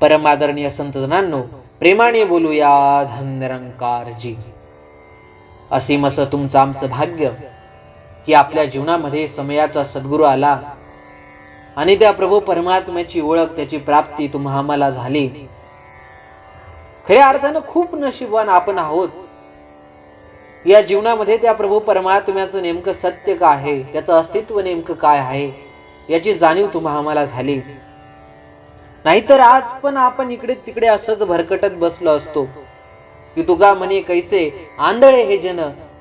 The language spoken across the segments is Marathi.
परमादरणीय संतजनांनो प्रेमाने बोलूया धनरंकारजी. असीम असं तुमचं आमचं भाग्य की आपल्या जीवनामध्ये समयाचा सद्गुरू आला आणि त्या प्रभू परमात्म्याची ओळख त्याची प्राप्ती तुम्हा आम्हाला झाली. खऱ्या अर्थानं खूप नशीबवान आपण आहोत. या जीवनामध्ये त्या प्रभू परमात्म्याचं नेमकं सत्य काय आहे त्याचं अस्तित्व नेमकं काय आहे याची जाणीव तुम्हा आम्हाला झाली. नाहीतर आज पण आपण इकडे तिकडे असंच भरकटत बसलो असतो. की तुका म्हणे कैसे आंधळे हे जन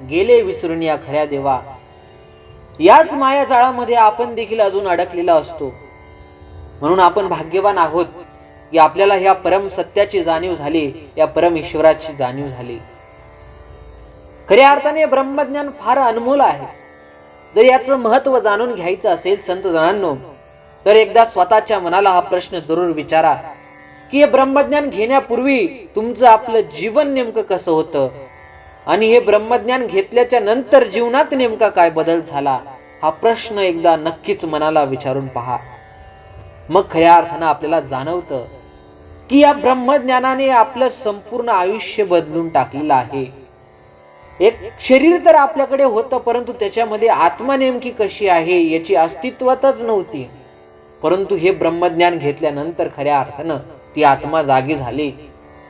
गेले विसरून या खऱ्या देवा. याच माया जाळामध्ये आपण देखील अजून अडकलेला असतो. म्हणून आपण भाग्यवान आहोत की आपल्याला ह्या परम सत्याची जाणीव झाली या परम ईश्वराची जाणीव झाली. खऱ्या अर्थाने ब्रह्मज्ञान फार अनमोल आहे. जर याचं महत्त्व जाणून घ्यायचं असेल संत जणांनो तर एकदा स्वतःच्या मनाला हा प्रश्न जरूर विचारा की हे ब्रह्मज्ञान घेण्यापूर्वी तुमचं आपलं जीवन नेमकं कसं होतं? आणि हे ब्रह्मज्ञान घेतल्याच्या नंतर जीवनात नेमका काय बदल झाला? हा प्रश्न एकदा नक्कीच मनाला विचारून पहा. मग खऱ्या अर्थानं आपल्याला जाणवतं की या ब्रह्मज्ञानाने आपलं संपूर्ण आयुष्य बदलून टाकलेलं आहे. एक शरीर तर आपल्याकडे होतं परंतु त्याच्यामध्ये आत्मा नेमकी कशी आहे याची अस्तित्वातच नव्हती. परंतु हे ब्रह्मज्ञान घेतल्यानंतर खऱ्या अर्थानं ती आत्मा जागी झाली.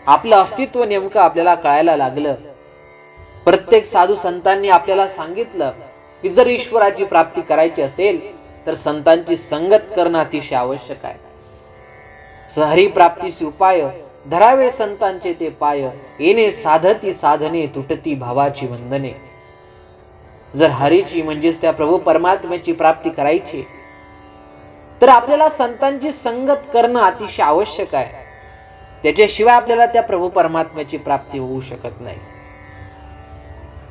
आपलं अस्तित्व नेमकं आपल्याला कळायला लागलं. प्रत्येक साधू संतांनी आपल्याला सांगितलं की जर ईश्वराची प्राप्ती करायची असेल तर संतांची संगत करणं अतिशय आवश्यक आहे. सहरी प्राप्तीस उपाय धरावे संतांचे ते पाय येणे साधती साधने तुटती भावाची वंदने. जर हरीची म्हणजेच त्या प्रभू परमात्म्याची प्राप्ती करायची तर आपल्याला संतांची संगत करणं अतिशय आवश्यक आहे. त्याच्याशिवाय आपल्याला त्या प्रभू परमात्म्याची प्राप्ती होऊ शकत नाही.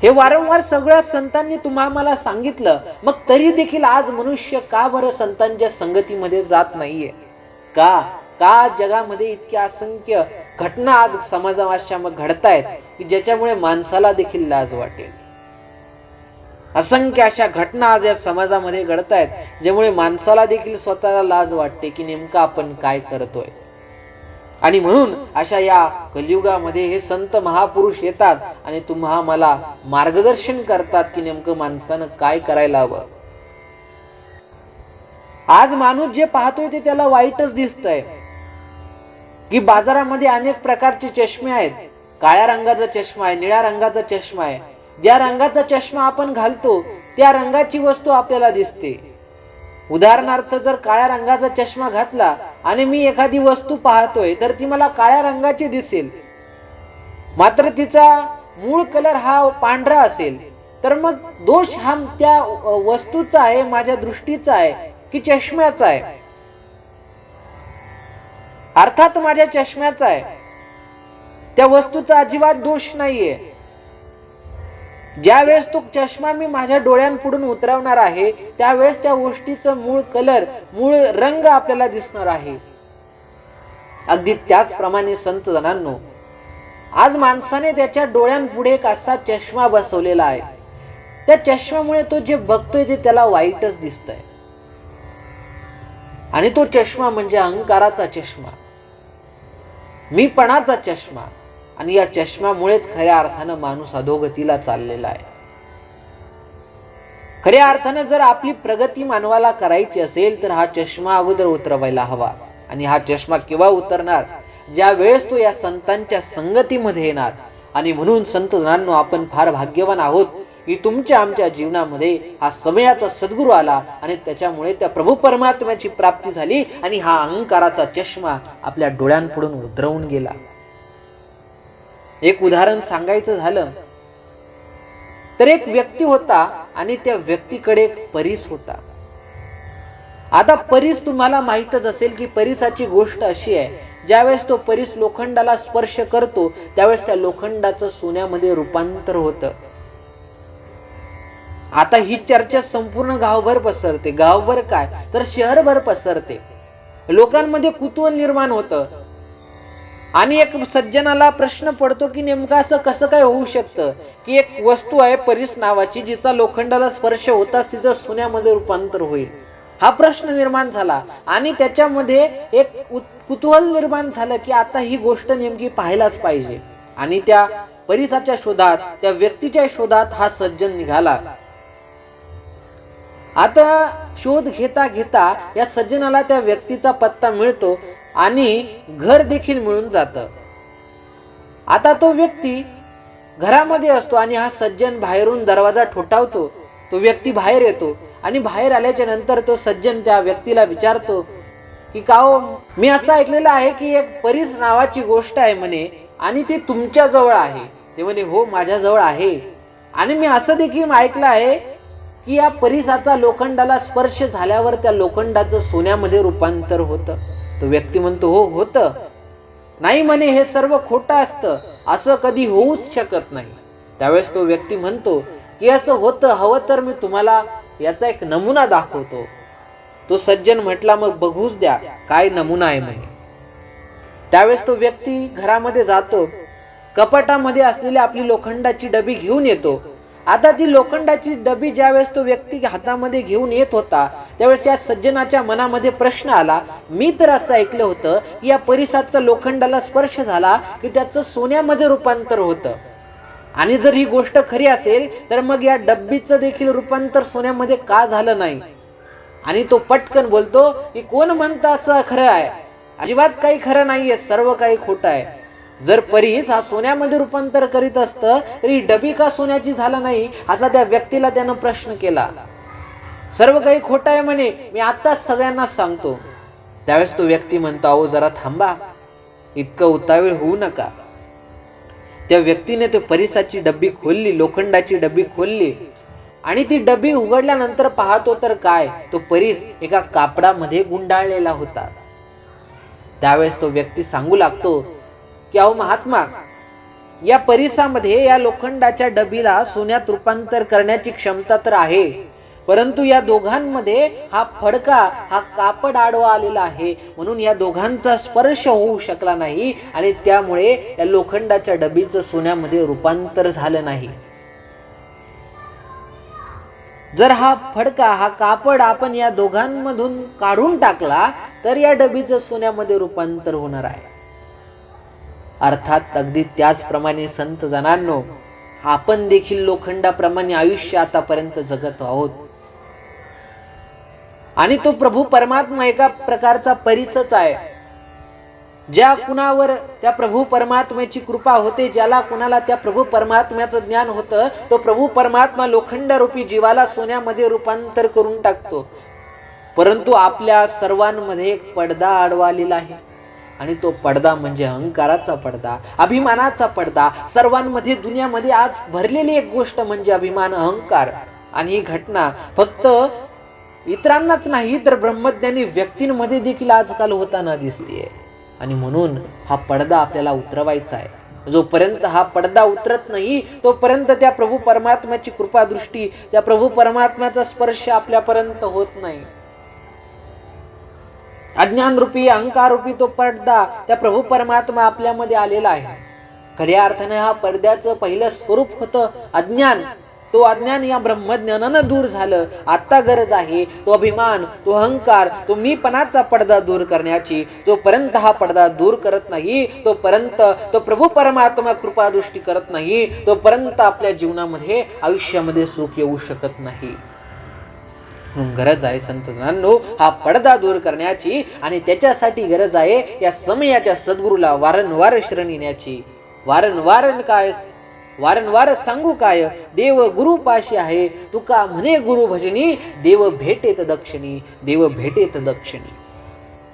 हे वारंवार सगळ्या संतांनी तुम्हाला मला सांगितलं. मग तरी देखील आज मनुष्य का बरं संतांच्या संगतीमध्ये जात नाहीये? का? का जगामध्ये इतक्या असंख्य घटना आज समाजामध्ये घडतायत की ज्याच्यामुळे माणसाला देखील लाज वाटेल? असंख्य अशा घटना आज या समाजामध्ये घडतायत ज्यामुळे माणसाला देखील स्वतःला लाज वाटते की नेमकं आपण काय करतोय. आणि म्हणून अशा या कलियुगामध्ये हे संत महापुरुष येतात आणि तुम्हा मला मार्गदर्शन करतात की नेमकं माणसानं काय करायला हवं. आज माणूस जे पाहतोय ते त्याला वाईटच दिसतंय. की बाजारामध्ये अनेक प्रकारचे चष्मे आहेत. काळ्या रंगाचा चष्मा आहे निळ्या रंगाचा चष्मा आहे. ज्या रंगाचा चष्मा आपण घालतो त्या रंगाची वस्तू आपल्याला दिसते. उदाहरणार्थ जर काळ्या रंगाचा चष्मा घातला आणि मी एखादी वस्तू पाहतोय तर ती मला काळ्या रंगाची दिसेल. मात्र तिचा मूळ कलर हा पांढरा असेल तर मग दोष हा त्या वस्तूचा आहे माझ्या दृष्टीचा आहे की चष्म्याचा आहे. अर्थात माझ्या चष्म्याचा आहे. त्या वस्तूचा अजिबात दोष नाहीये. ज्यावेळेस तो चष्मा मी माझ्या डोळ्यांपुढून उतरवणार आहे त्यावेळेस त्या गोष्टीचं मूळ कलर मूळ रंग आपल्याला दिसणार आहे. अगदी त्याचप्रमाणे संत जणांनो आज माणसाने त्याच्या डोळ्यांपुढे एक असा चष्मा बसवलेला आहे. त्या चष्म्यामुळे तो जे बघतोय ते त्याला वाईटच दिसतंय. आणि तो चष्मा म्हणजे अहंकाराचा चष्मा. मीपणाचा चष्मा. आणि या चष्म्यामुळेच खऱ्या अर्थानं माणूस अधोगतीला चाललेला आहे. खऱ्या अर्थानं जर आपली प्रगती मानवाला करायची असेल तर हा चष्मा अगोदर उतरवायला हवा. आणि हा चष्मा केव्हा उतरणार? ज्या वेळेस तो या संतांच्या संगतीमध्ये येणार. आणि म्हणून संत जणांनो आपण फार भाग्यवान आहोत की तुमच्या आमच्या जीवनामध्ये हा समयाचा सद्गुरू आला आणि त्याच्यामुळे त्या प्रभू परमात्म्याची प्राप्ती झाली आणि हा अहंकाराचा चष्मा आपल्या डोळ्यांपुढून उतरवून गेला. एक उदाहरण सांगायचं झालं तर एक व्यक्ती होता आणि त्या व्यक्तीकडे परीस होता. आता परीस तुम्हाला माहीतच असेल की परीसाची गोष्ट अशी आहे ज्यावेळेस तो परीस लोखंडाला स्पर्श करतो त्यावेळेस त्या लोखंडाचं सोन्यामध्ये रूपांतर होतं. आता ही चर्चा संपूर्ण गावभर पसरते. गावभर काय? तर शहरभर पसरते. लोकांमध्ये कुतूहल निर्माण होतं. आणि एक सज्जनाला प्रश्न पडतो की नेमकं असं कसं काय होऊ शकतं? की एक वस्तू आहे परीस नावाची जिचा लोखंडाला स्पर्श होताच तिचं सोन्यामध्ये रूपांतर होईल. हा प्रश्न निर्माण झाला. आणि त्याच्यामध्ये एक कुतूहल निर्माण झालं की आता ही गोष्ट नेमकी पाहायलाच पाहिजे. आणि त्या परिसाच्या शोधात त्या व्यक्तीच्या शोधात हा सज्जन निघाला. आता शोध घेता घेता या सज्जनाला त्या व्यक्तीचा पत्ता मिळतो. आणि घर देखील मिळून जात. आता तो व्यक्ती घरामध्ये असतो आणि हा सज्जन बाहेरून दरवाजा ठोठावतो. तो व्यक्ती बाहेर येतो आणि बाहेर आल्याच्यानंतर तो सज्जन त्या व्यक्तीला विचारतो की का हो मी असं ऐकलेलं आहे की एक परीस नावाची गोष्ट आहे म्हणे आणि ती तुमच्या जवळ आहे. ते म्हणे हो माझ्याजवळ आहे. आणि मी असं देखील ऐकलं आहे की या परिसाचा लोखंडाला स्पर्श झाल्यावर त्या लोखंडाचं सोन्यामध्ये रूपांतर होतं. तो व्यक्ती म्हणतो हो होतं. नाही म्हणे हे सर्व खोटं असतं. असं कधी होऊच शकत नाही. त्यावेळेस तो व्यक्ती म्हणतो की असं होतं हवं तर मी तुम्हाला याचा एक नमुना दाखवतो. तो सज्जन म्हटला मग बघूच द्या काय नमुना आहे म्हणे. त्यावेळेस तो व्यक्ती घरामध्ये जातो. कपाटामध्ये असलेली आपली लोखंडाची डबी घेऊन येतो. आता ती लोखंडाची डबी ज्यावेळेस तो व्यक्ती हातामध्ये घेऊन येत होता त्यावेळेस या सज्जनाच्या मनामध्ये प्रश्न आला. मी तर असं ऐकलं होतं की या परिसाचा लोखंडाला स्पर्श झाला की त्याचं सोन्यामध्ये रूपांतर होतं. आणि जर ही गोष्ट खरी असेल तर मग या डब्बीचं देखील रूपांतर सोन्यामध्ये का झालं नाही? आणि तो पटकन बोलतो की कोण म्हणतं असं खरं आहे? अजिबात काही खरं नाहीये सर्व काही खोटं आहे. जर परीस हा सोन्यामध्ये रूपांतर करीत असतं तरी डबी का सोन्याची झाला नाही असा त्या व्यक्तीला त्यानं प्रश्न केला. सर्व काही खोटं आहे म्हणे मी आत्ताच सगळ्यांना सांगतो. त्यावेळेस तो व्यक्ती म्हणतो अहो जरा थांबा. इतकं उतावीळ होऊ नका. त्या व्यक्तीने ते परिसाची डब्बी खोलली लोखंडाची डब्बी खोलली. आणि ती डब्बी उघडल्यानंतर पाहतो तर काय तो परीस एका कापडामध्ये गुंडाळलेला होता. त्यावेळेस तो व्यक्ती सांगू लागतो की अहो महात्मा या परिसामध्ये या लोखंडाच्या डबीला सोन्यात रूपांतर करण्याची क्षमता तर आहे परंतु या दोघांमध्ये हा फडका हा कापड आडवा आलेला आहे. म्हणून या दोघांचा स्पर्श होऊ शकला नाही आणि त्यामुळे या लोखंडाच्या डबीचं सोन्यामध्ये रूपांतर झालं नाही. जर हा फडका हा कापड आपण या दोघांमधून काढून टाकला तर या डबीचं सोन्यामध्ये रूपांतर होणार आहे. अर्थात अगदी त्याचप्रमाणे संत जनांनो आपण देखील लोखंडाप्रमाणे आयुष्य आतापर्यंत जगत आहोत. आणि तो प्रभू परमात्मा एका प्रकारचा परिसच आहे. ज्या कुणावर त्या प्रभू परमात्म्याची कृपा होते ज्याला कुणाला त्या प्रभू परमात्म्याचं ज्ञान होतं तो प्रभू परमात्मा लोखंडरूपी जीवाला सोन्यामध्ये रूपांतर करून टाकतो. परंतु आपल्या सर्वांमध्ये एक पडदा आडवालेला आहे. आणि तो पडदा म्हणजे अहंकाराचा पडदा अभिमानाचा पडदा. सर्वांमध्ये दुनियामध्ये आज भरलेली एक गोष्ट म्हणजे अभिमान अहंकार. आणि ही घटना फक्त इतरांनाच नाही तर ब्रह्मज्ञानी व्यक्तींमध्ये देखील आजकाल होताना दिसतेय. आणि म्हणून हा पडदा आपल्याला उतरवायचा आहे. जोपर्यंत हा पडदा उतरत नाही तोपर्यंत त्या प्रभू परमात्म्याची कृपादृष्टी त्या प्रभू परमात्म्याचा स्पर्श आपल्यापर्यंत होत नाही. अज्ञान रूपी अहंकार रूपी तो पडदा त्या प्रभू परमात्मा आपल्यामध्ये आलेला आहे. खऱ्या अर्थाने हा पडद्याचं पहिलं स्वरूप होतं अज्ञान. तो अज्ञान या ब्रह्मज्ञानानं दूर झालं. आता गरज आहे तो अभिमान तो अहंकार तो मीपणाचा पडदा दूर करण्याची. जोपर्यंत हा पडदा दूर करत नाही तोपर्यंत तो प्रभू परमात्मा कृपा दृष्टी करत नाही. तोपर्यंत आपल्या जीवनामध्ये आयुष्यामध्ये सुख येऊ शकत नाही. गरज आहे संतजनांनो हा पडदा दूर करण्याची आणि त्याच्यासाठी गरज आहे या समयाच्या सद्गुरूला वारंवार शरण येण्याची वारंवार काय? वारंवार सांगू काय? देव गुरु पाशी आहे. तुका म्हणे गुरु भजनी देव भेटेत दक्षिणी देव भेटेत दक्षिणी.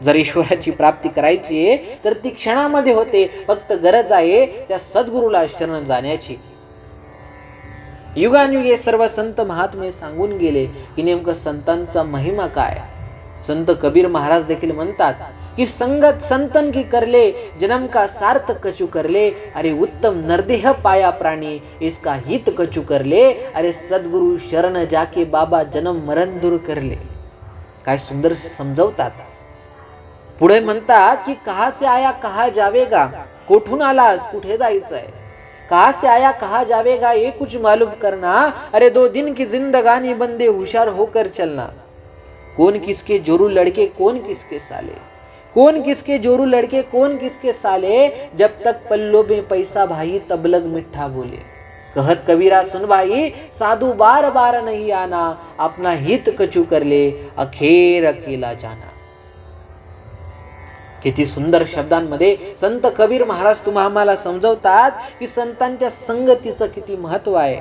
जर ईश्वराची प्राप्ती करायची आहे तर ती क्षणामध्ये होते. फक्त गरज आहे त्या सद्गुरूला शरण जाण्याची. युगानुगे सर्व संत महात्मे सांगून गेले की नेमकं संतांचा महिमा काय? संत कबीर महाराज देखील म्हणतात की संगत संतन की करले जन्म का सार्थ कचू करले अरे उत्तम नरदेह पाया प्राणी इसका हित कचू करले अरे सद्गुरु शरण जाके बाबा जन्म मरण दूर करले. काय सुंदर समजवतात. पुढे म्हणतात की कहा से आया कहा जावेगा कोठून आलास कुठे जायचंय? कहा से आया, कहा जावेगा, ये कुछ मालूम करना। अरे, दो दिन की जिंदगानी बंदे होशियार होकर चलना। कौन किसके जोरू लड़के, कौन किसके साले? कौन किसके जोरू लड़के, कौन किसके साले? जब तक पल्लो में पैसा भाई तबलग मिठा बोले। कहत कबीरा, सुन भाई, साधु बार बार नहीं आना, अपना हित कचू कर ले, अखेर अकेला जाना। किती सुंदर शब्दांमध्ये संत कबीर महाराज तुम्हा आम्हाला समजवतात की संतांच्या संगतीचं किती महत्त्व आहे.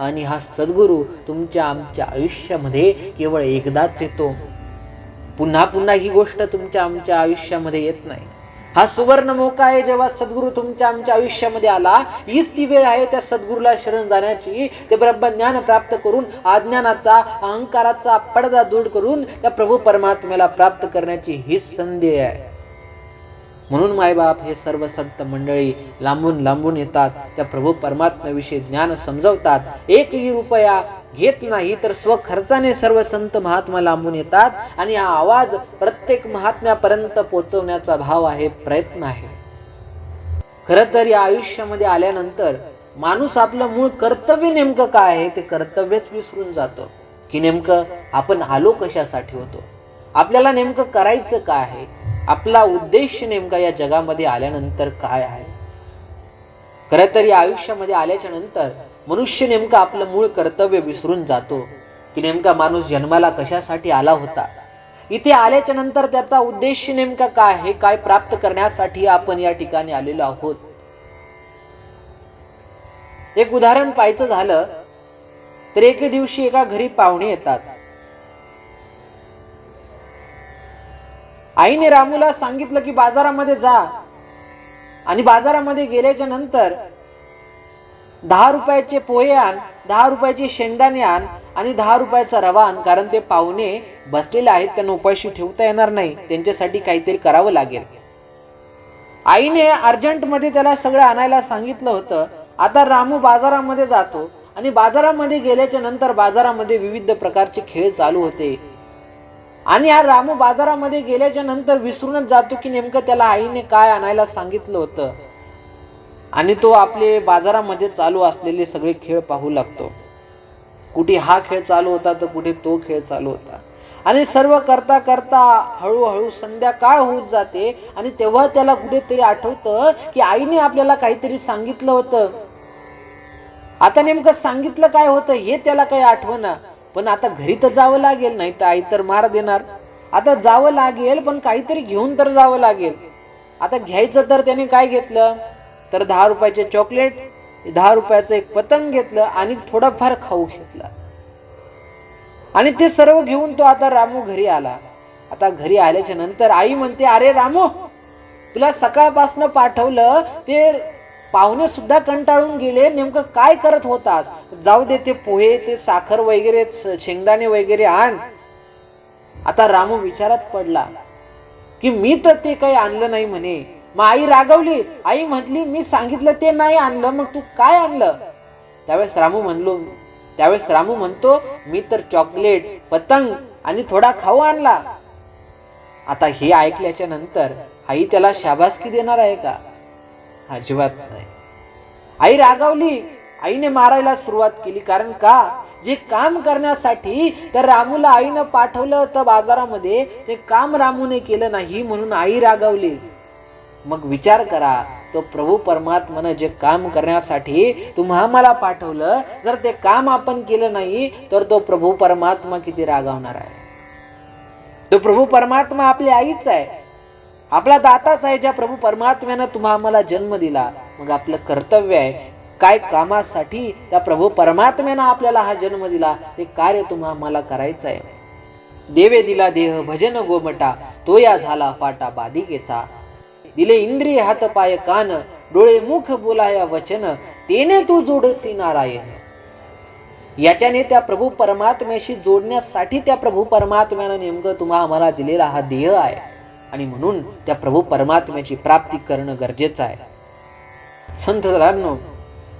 आणि हा सद्गुरू तुमच्या आमच्या आयुष्यामध्ये केवळ एकदाच येतो. पुन्हा पुन्हा ही गोष्ट तुमच्या आमच्या आयुष्यामध्ये येत नाही. हा सुवर्ण मोका आहे जेव्हा सद्गुरू तुमच्या आमच्या आयुष्यामध्ये आला हीच ती वेळ आहे त्या सद्गुरूला शरण जाण्याची. ते ब्रह्मज्ञान प्राप्त करून अज्ञानाचा अहंकाराचा पडदा दूर करून त्या प्रभू परमात्म्याला प्राप्त करण्याची हीच संधी आहे. म्हणून मायबाप हे सर्व संत मंडळी लांबून लांबून येतात. त्या प्रभू परमात्म्याविषयी ज्ञान समजवतात. एकही रुपया घेत नाही तर स्वखर्चाने सर्व संत महात्मा लांबून येतात आणि हा आवाज प्रत्येक महात्म्यापर्यंत पोचवण्याचा भाव आहे प्रयत्न आहे. खरं तर या आयुष्यामध्ये आल्यानंतर माणूस आपलं मूळ कर्तव्य नेमकं काय आहे ते कर्तव्यच विसरून जातो. की नेमकं आपण आलो कशासाठी होतो? आपल्याला नेमकं करायचं काय आहे? आपला उद्देश नेमका या जगामध्ये आल्यानंतर काय आहे? खरं तर या आयुष्यामध्ये आल्याच्यानंतर मनुष्य नेमका आपलं मूळ कर्तव्य विसरून जातो की नेमका माणूस जन्माला कशासाठी आला होता? इथे आल्याच्यानंतर त्याचा उद्देश नेमका काय हे काय प्राप्त करण्यासाठी आपण या ठिकाणी आलेलो आहोत? एक उदाहरण पाहायचं झालं तर एके दिवशी एका घरी पाहुणे येतात. आईने रामूला सांगितलं की बाजारामध्ये जा. आणि बाजारामध्ये गेल्याच्यानंतर दहा रुपयाचे पोहे आण दहा रुपयाचे शेंगदाणे आण आणि दहा रुपयाचा रवा आण कारण ते पाहुणे बसलेले आहेत त्यांना उपाशी ठेवता येणार नाही. त्यांच्यासाठी काहीतरी करावं लागेल. आईने अर्जंटमध्ये त्याला सगळं आणायला सांगितलं होतं. आता रामू बाजारामध्ये जातो आणि बाजारामध्ये गेल्याच्यानंतर बाजारामध्ये विविध प्रकारचे खेळ चालू होते. आणि हा रामू बाजारामध्ये गेल्याच्यानंतर विसरूनच जातो की नेमकं त्याला आईने काय आणायला सांगितलं होतं. आणि तो आपले बाजारामध्ये चालू असलेले सगळे खेळ पाहू लागतो. कुठे हा खेळ चालू होता तर कुठे तो खेळ चालू होता. आणि सर्व करता करता हळूहळू संध्याकाळ होत जाते आणि तेव्हा त्याला कुठेतरी आठवतं की आईने आपल्याला काहीतरी सांगितलं होतं. आता नेमकं सांगितलं काय होतं हे त्याला काही आठवना पण आता घरी तर जावं लागेल नाही तर आई तर मार देणार. आता जावं लागेल पण काहीतरी घेऊन तर जावं लागेल. आता घ्यायचं तर त्याने काय घेतलं? तर दहा रुपयाचे चॉकलेट दहा रुपयाचं एक पतंग घेतलं आणि थोडंफार खाऊ घेतला. आणि ते सर्व घेऊन तो आता रामू घरी आला. आता घरी आल्याच्यानंतर आई म्हणते अरे रामू तुला सकाळपासनं पाठवलं ते पाहुणे सुद्धा कंटाळून गेले नेमकं काय करत होतास? जाऊ दे ते पोहे ते साखर वगैरे शेंगदाणे वगैरे आण. आता रामू विचारात पडला की मी तर ते काही आणलं नाही म्हणे. मग आई रागवली आई म्हटली मी सांगितलं ते नाही आणलं मग तू काय आणलं? त्यावेळेस रामू म्हणलो त्यावेळेस रामू म्हणतो मी तर चॉकलेट पतंग आणि थोडा खाऊ आणला. आता हे ऐकल्याच्या नंतर आई त्याला शाबासकी देणार आहे का? अजिबात नाही. आई रागावली. आईने मारायला सुरुवात केली. कारण का? जे काम करण्यासाठी तर रामूला आईनं पाठवलं होतं बाजारामध्ये. ते काम रामूने केलं नाही म्हणून आई रागावली. मग विचार करा. तो प्रभू परमात्मानं जे काम करण्यासाठी तुम्हा मला पाठवलं. जर ते काम आपण केलं नाही तर तो प्रभू परमात्मा किती रागावणार आहे. तो प्रभू परमात्मा आपली आईच आहे. आपला दाताच आहे ज्या प्रभू परमात्म्यानं तुम्हा आम्हाला जन्म दिला. मग आपलं कर्तव्य आहे. काय कामासाठी त्या प्रभू परमात्म्यानं आपल्याला हा जन्म दिला? ते कार्य तुम्हा आम्हाला करायचं आहे देवे दिला देह भजन गोमटा. तो या झाला फाटा बाधिकेचा. दिले इंद्रिय हात पाय कान. डोळे मुख बोलाया वचन. तेने तू जोडसी नारायण. याच्याने त्या प्रभू परमात्म्याशी जोडण्यासाठी त्या प्रभू परमात्म्यानं नेमकं तुम्हा आम्हाला दिलेला हा देह आहे. आणि म्हणून त्या प्रभू परमात्म्याची प्राप्ती करणं गरजेचं आहे. संत जरांनो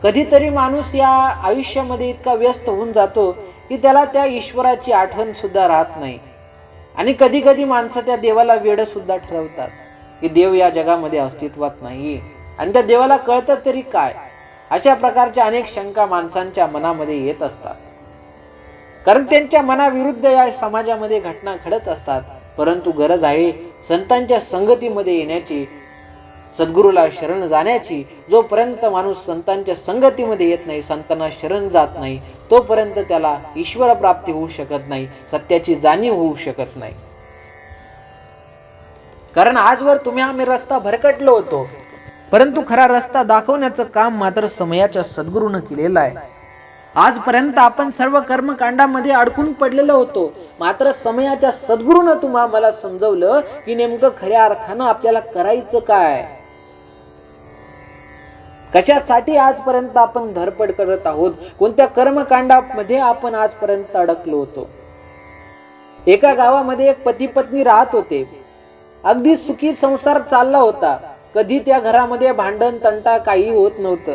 कधीतरी माणूस या आयुष्यामध्ये इतका व्यस्त होऊन जातो की त्याला त्या ईश्वराची आठवण सुद्धा राहत नाही. आणि कधी कधी माणसं त्या देवाला वेड सुद्धा ठरवतात की देव या जगामध्ये अस्तित्वात नाही आणि त्या देवाला कळतं तरी काय? अशा प्रकारच्या अनेक शंका माणसांच्या मनामध्ये येत असतात. कारण त्यांच्या मनाविरुद्ध या समाजामध्ये घटना घडत असतात. परंतु गरज आहे संतांच्या संगतीमध्ये येण्याची सद्गुरूला शरण जाण्याची जोपर्यंत माणूस संतांच्या संगतीमध्ये येत नाही संतांना शरण जात नाही तोपर्यंत त्याला ईश्वर प्राप्ती होऊ शकत नाही सत्याची जाणीव होऊ शकत नाही. कारण आजवर तुम्ही आम्ही रस्ता भरकटलो होतो. परंतु खरा रस्ता दाखवण्याचं काम मात्र समयाच्या सद्गुरूनं केलेलं आहे. आजपर्यंत आपण सर्व कर्मकांडामध्ये अडकून पडलेलो होतो. मात्र समयाच्या सद्गुरूनं तुम्हा मला समजवलं की नेमकं खऱ्या अर्थानं आपल्याला करायचं काय? कशासाठी आजपर्यंत आपण धरपड करत आहोत? कोणत्या कर्मकांडामध्ये आपण आजपर्यंत अडकलो होतो? एका गावामध्ये एक पती पत्नी राहत होते. अगदी सुखी संसार चालला होता. कधी त्या घरामध्ये भांडण तंटा काही होत नव्हतं.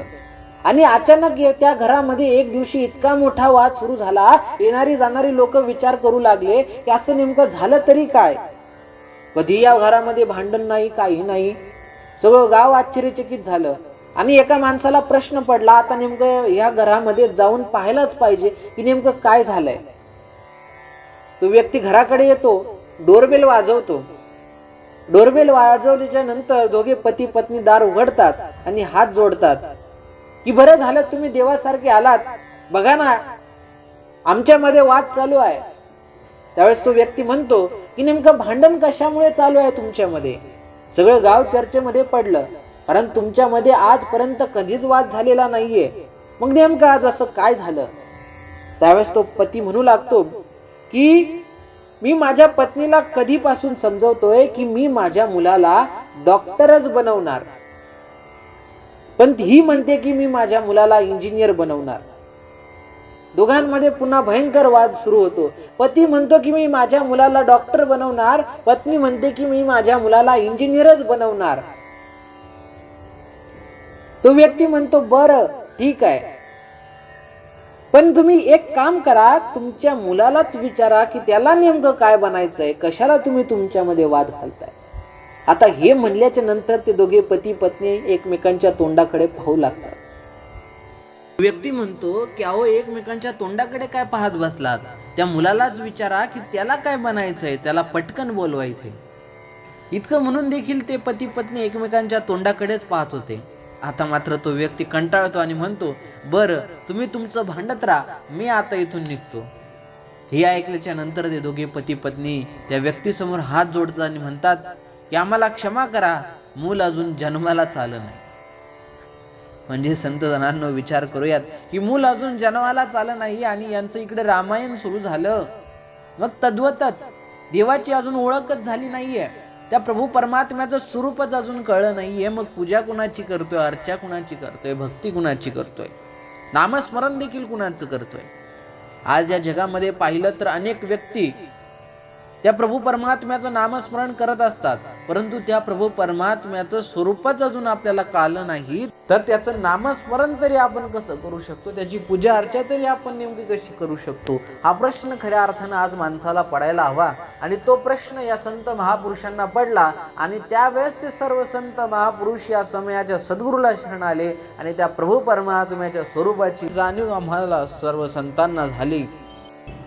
आणि अचानक ये- त्या घरामध्ये एक दिवशी इतका मोठा वाद सुरू झाला येणारी जाणारी लोक विचार करू लागले की असं नेमकं झालं तरी काय? कधी या घरामध्ये भांडण नाही काही नाही. सगळं गाव आश्चर्यचकित झालं. आणि एका माणसाला प्रश्न पडला आता नेमकं या घरामध्ये जाऊन पाहायलाच पाहिजे की नेमकं काय झालंय? तो व्यक्ती घराकडे येतो डोरबेल वाजवतो. डोरबेल वाजवल्याच्या नंतर दोघे पती पत्नी दार उघडतात आणि हात जोडतात. की बरं झालं तुम्ही देवासारखे आलात. बघा ना आमच्यामध्ये वाद चालू आहे. त्यावेळेस तो व्यक्ती म्हणतो की नेमकं भांडण कशामुळे चालू आहे तुमच्यामध्ये? सगळं गाव चर्चेमध्ये पडलं. कारण तुमच्यामध्ये आजपर्यंत कधीच वाद झालेला नाहीये. मग नेमकं आज असं काय झालं? त्यावेळेस तो पती म्हणू लागतो की मी माझ्या पत्नीला कधीपासून समजवतोय की मी माझ्या मुलाला डॉक्टरच बनवणार. पण ही म्हणते की मी माझ्या मुलाला इंजिनियर बनवणार. दोघांमध्ये पुन्हा भयंकर वाद सुरू होतो. पती म्हणतो की मी माझ्या मुलाला डॉक्टर बनवणार. पत्नी म्हणते की मी माझ्या मुलाला इंजिनियरच बनवणार. तो व्यक्ती म्हणतो बरं ठीक आहे. पण तुम्ही एक काम करा. तुमच्या मुलालाच विचारा की त्याला नेमकं काय बनायचंय? कशाला तुम्ही तुमच्यामध्ये वाद घालताय? आता हे म्हणल्याच्या नंतर ते दोघे पती पत्नी एकमेकांच्या तोंडाकडे पाहू लागतात. व्यक्ती म्हणतो की अहो एकमेकांच्या तोंडाकडे काय पाहत बसलात? त्या मुलालाच विचारा की त्याला काय बनायचंय त्याला पटकन बोलवायचंय. इतकं म्हणून देखील ते पती पत्नी एकमेकांच्या तोंडाकडेच पाहत होते. आता मात्र तो व्यक्ती कंटाळतो आणि म्हणतो बरं तुम्ही तुमचं भांडत राहा मी आता इथून निघतो. हे ऐकल्याच्या नंतर ते दोघे पती पत्नी त्या व्यक्तीसमोर हात जोडतात आणि म्हणतात की आम्हाला क्षमा करा. मूल अजून जन्मालाच आलं नाही. म्हणजे संत जणांनो विचार करूयात की मूल अजून जन्मालाच आलं नाही आणि यांचं इकडे रामायण सुरू झालं. मग तद्वतच देवाची अजून ओळखच झाली नाहीये. त्या प्रभू परमात्म्याचं स्वरूपच अजून कळलं नाहीये. मग पूजा कुणाची करतोय? अर्चा कुणाची करतोय? भक्ती कुणाची करतोय? नामस्मरण देखील कुणाचं करतोय? आज या जगामध्ये पाहिलं तर अनेक व्यक्ती त्या प्रभू परमात्म्याचं नामस्मरण करत असतात. परंतु त्या प्रभू परमात्म्याचं स्वरूपच अजून आपल्याला कळलं नाही. तर त्याचं नामस्मरण तरी आपण कसं करू शकतो? त्याची पूजा अर्चा तरी आपण नेमकी कशी करू शकतो? हा प्रश्न खऱ्या अर्थानं आज माणसाला पडायला हवा. आणि तो प्रश्न या संत महापुरुषांना पडला आणि त्यावेळेस ते सर्व संत महापुरुष या समयाच्या सद्गुरूला शरण आले आणि त्या प्रभू परमात्म्याच्या स्वरूपाची जाणीव आम्हाला सर्व संतांना झाली.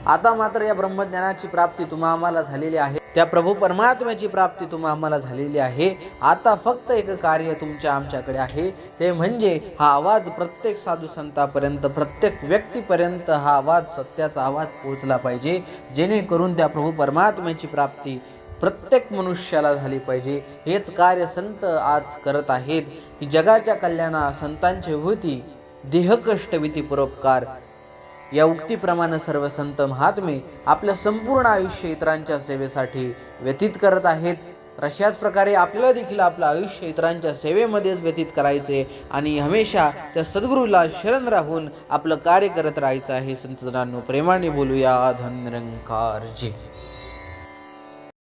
आता मात्र या ब्रह्मज्ञानाची प्राप्ती तुम्हा आम्हाला झालेली आहे. त्या प्रभू परमात्म्याची प्राप्ती तुम्हा आम्हाला झालेली आहे. आता फक्त एक कार्य तुमच्या आमच्याकडे आहे. ते म्हणजे हा आवाज प्रत्येक साधू संतापर्यंत प्रत्येक व्यक्तीपर्यंत हा आवाज सत्याचा आवाज पोहोचला पाहिजे. जेणेकरून त्या प्रभू परमात्म्याची प्राप्ती प्रत्येक मनुष्याला झाली पाहिजे. हेच कार्य संत आज करत आहेत. की जगाच्या कल्याणा संतांची होती. देहकष्टविती परोपकार. या उक्तीप्रमाणे सर्व संत महात्मे आपलं संपूर्ण आयुष्य इतरांच्या सेवेसाठी व्यतीत करत आहेत. अशाच प्रकारे आपल्याला देखील आपलं आयुष्य इतरांच्या सेवेमध्येच व्यतीत करायचे आणि हमेशा त्या सद्गुरूला शरण राहून आपलं कार्य करत राहायचं आहे. संतजनांनो प्रेमाने बोलूया. धनरंकारजी